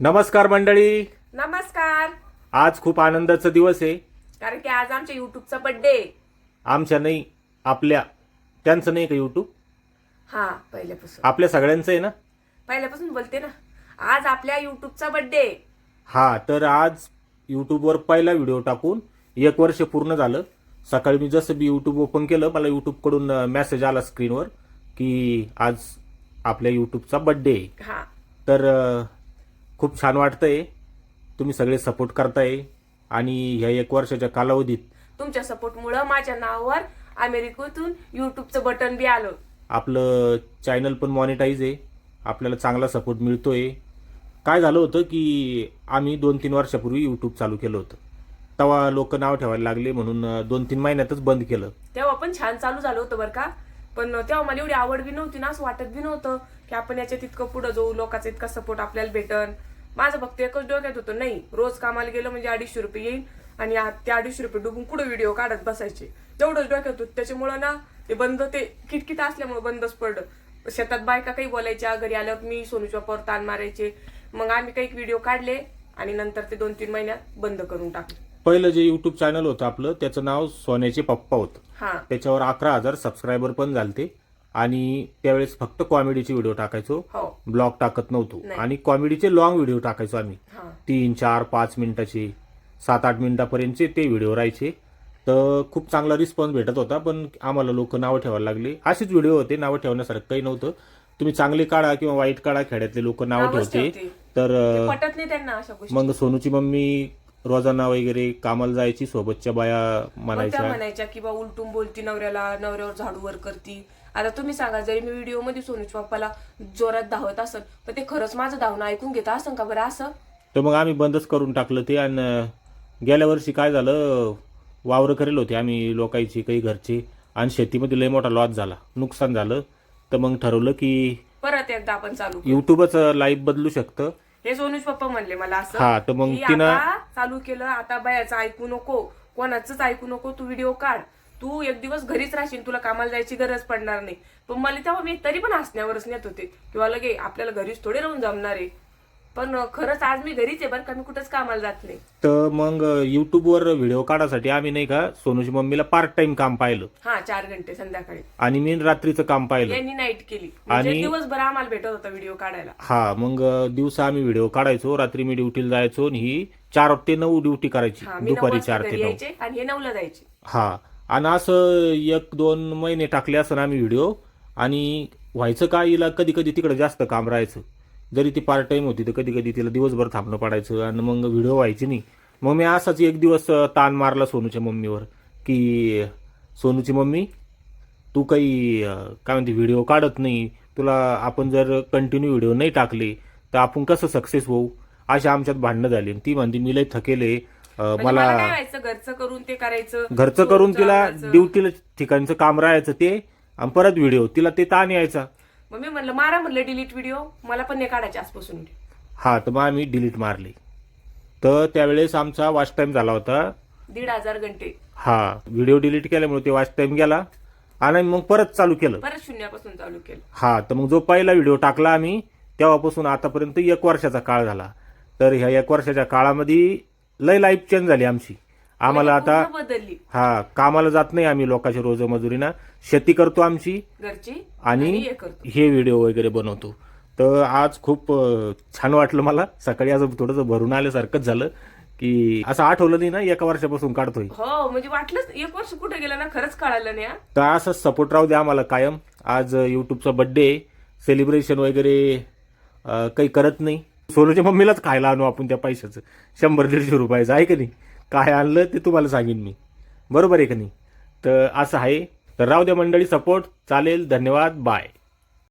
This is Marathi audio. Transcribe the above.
नमस्कार मंडळी. नमस्कार. आज खूप आनंदाचा दिवस आहे. कारण की आज आमच्या युट्यूबचा बर्थडे आमच्या नाही आपल्या त्यांचं नाही का युट्यूब हा पहिल्यापासून. आपल्या सगळ्यांचं आहे ना? पहिल्यापासून बोलते ना. आज आपल्या युट्यूबचा बर्थडे हा तर आज यूट्यूबवर पहिला व्हिडिओ टाकून एक वर्ष पूर्ण झालं. सकाळी मी जसं मी यूट्यूब ओपन केलं मला यूट्यूबकडून मेसेज आला स्क्रीनवर की आज आपल्या यूट्यूबचा बड्डे हा. तर अं, खूप छान वाटतंय. तुम्ही सगळे सपोर्ट करताय. आणि ह्या एक वर्षाच्या कालावधीत तुमच्या सपोर्टमुळं माझ्या नावावर अमेरिकेतून युट्यूबचं बटन बी आलं. आपलं चॅनल पण मॉनिटाईज आहे. आपल्याला चांगला सपोर्ट मिळतोय. काय झालं होतं की आम्ही दोन तीन वर्षापूर्वी यूट्यूब चालू केलं होतं. तेव्हा लोक नाव ठेवायला लागले म्हणून दोन तीन महिन्यातच बंद केलं. तेव्हा पण छान चालू झालं होतं बरं का. पण तेव्हा मला एवढी आवड बी नव्हती ना असं वाटत बी नव्हतं. की आपण याच्यात इतकं पुढं जाऊ लोकांचा इतका सपोर्ट आपल्याला भेटन. माझं फक्त एकच डोक्यात होतं नाही रोज कामाला गेलं म्हणजे अडीचशे रुपये येईल आणि आ- ते अडीचशे रुपये डुबून कुठं व्हिडिओ काढत बसायचे? तेवढंच डोक्यात होतं त्याच्यामुळं ना ते बंद ते किटकिट असल्यामुळे बंदच पडलं. शेतात बायका काही बोलायच्या घरी आल्यावर मी सोनूच्या पर ताण मारायचे. मग आम्ही काही व्हिडिओ काढले आणि नंतर ते दोन तीन महिन्यात बंद करून टाकले. पहिलं जे यूट्यूब चॅनल होतं आपलं त्याचं नाव सोन्याचे पप्पा होतं. हा. त्याच्यावर अकरा हजार सबस्क्रायबर पण झालते. आणि त्यावेळेस फक्त कॉमेडीचे व्हिडिओ टाकायचो. हो. ब्लॉग टाकत नव्हतो. नाही. आणि कॉमेडीचे लॉंग व्हिडिओ टाकायचो आम्ही. हा. तीन चार पाच मिनिटाचे सात आठ मिनिटापर्यंतचे ते व्हिडिओ राहायचे. तर खूप चांगला रिस्पॉन्स भेटत होता पण आम्हाला लोक नावं ठेवायला लागले. असेच व्हिडिओ होते नावं ठेवण्यासारखं काही नव्हतं. तुम्ही चांगले काढा किंवा वाईट काढा खेड्यातले लोक नावं नावच ठेवते. ठेवते. तर ते अं, पटत नाही त्यांना अशा गोष्टी. मग सोनूची मम्मी रोजाना वगैरे कामाला जायची सोबतच्या बाया मग त्या म्हणायच्या. म्हणायच्या की बा उलटून बोलती नवऱ्याला नवऱ्यावर झाडू वर करती. आता तुम्ही सांगा जरी मी व्हिडिओमध्ये सोनूच्या पप्पाला जोरात धावत असन पण ते खरंच माझं धावणं ऐकून घेत असन का बरं असं? तर मग आम्ही बंदच करून टाकलं ते आणि गेल्या वर्षी काय झालं वावरं करेल होते आम्ही लोकांची काही घरचे आणि शेतीमध्ये लय मोठा लॉस झाला नुकसान झालं. तर मग ठरवलं की परत एकदा आपण चालू करू. युट्यूबच लाईफ बदलू शकतं. हे सोनूच पप्पा म्हणले मला असं. हा तर मग की तिनं आता चालू केलं आता बायाचं ऐकू नको कोणाचंच ऐकू नको तू व्हिडिओ काढ. तू एक दिवस घरीच राहशील तुला कामाला जायची गरज पडणार नाही. पण मला तेव्हा मी तरी पण हसण्यावरच नेत होते. किंवा लगे आपल्याला घरीच थोडे राहून जमणार आहे. पण खरंच आज मी घरीच आहे बरं का मी कुठंच कामाला जात नाही. तर मग युट्यूबवर व्हिडिओ काढासाठी आम्ही नाही का सोनूची मम्मीला पार्ट टाइम काम पाहिलं. हा चार घंटे संध्याकाळी. आणि मी रात्रीचं काम पाहिलं. यांनी नाईट केली. म्हणजे आणि- दिवसभर आम्हाला भेटत होता व्हिडिओ काढायला. हा मग दिवसा आम्ही व्हिडिओ काढायचो. रात्री मी ड्युटीला जायचो आणि ही चार ते नऊ ड्युटी करायची. हा मी नऊ दुपारी वाजता चार घरी ते नऊ. यायचे आणि हे नऊला जायचे. हा. आणि असं एक दोन महिने टाकले असं आम्ही व्हिडिओ आणि व्हायचं काय हिला कधी कधी तिकडं जास्त काम राहायचं. जरी ती पार्ट टाइम होती तर कधी कधी तिला दिवसभर थांबणं पडायचं आणि मग व्हिडिओ व्हायची नाही. मग मी असाच एक दिवस ताण मारला सोनूच्या मम्मीवर की सोनूची मम्मी तू काही काय म्हणते व्हिडिओ काढत नाही. तुला आपण जर कंटिन्यू व्हिडिओ नाही टाकले तर आपण कसं सक्सेस होऊ? अशा आमच्यात भांडणं झाली. आणि ती म्हणते मी लय थकेले मला मला काय व्हायचं घरचं करून ते करायचं घरचं करून तिला. ड्युटीला ठिकाणचं काम राहायचं ते आणि परत व्हिडिओ तिला ते ताण यायचा. मग मी म्हणलं मारा म्हणलं डिलीट व्हिडिओ मला पण नाही काढायचे आजपासून. हा तर मग आम्ही डिलीट मारली. तर त्यावेळेस आमचा वॉच टाइम झाला होता. दीड हजार घंटे. हा व्हिडिओ डिलीट केल्यामुळे ते वॉच टाइम गेला आणि मग परत चालू केलं. परत शून्यापासून चालू केलं. हा तर मग जो पहिला व्हिडिओ टाकला आम्ही तेव्हापासून आतापर्यंत एक वर्षाचा काळ झाला. तर ह्या एक वर्षाच्या काळामध्ये लय लाईफ चेंज झाली आमची. आम्हाला आता पूर्ण बदलली. हा कामाला जात नाही आम्ही लोकांच्या रोज मजुरीना शेती करतो आमची. घरची आणि हे करतो. हे व्हिडिओ वगैरे बनवतो. तर आज खूप अं, छान वाटलं मला. सकाळी आज थोडंसं भरून आल्यासारखंच झालं की असं आठवलं नाही ना एका वर्षापासून काढतोय. हो म्हणजे वाटलंच एक वर्ष कुठे गेलं ना खरंच कळालं नाही हा. तर असंच सपोर्ट राहू द्या आम्हाला कायम. आज युट्यूबचा बड्डे सेलिब्रेशन वगैरे अं, काही करत नाही. सोनूच्या मम्मीलाच खायला आणू आपण त्या पैशाचं. शंभर दीडशे रुपयाचं. आहे का नाही? काय आणलं ते तुम्हाला सांगेन मी. बरोबर आहे का नाही? तर असं आहे. तर राहू द्या मंडळी सपोर्ट चालेल. धन्यवाद. बाय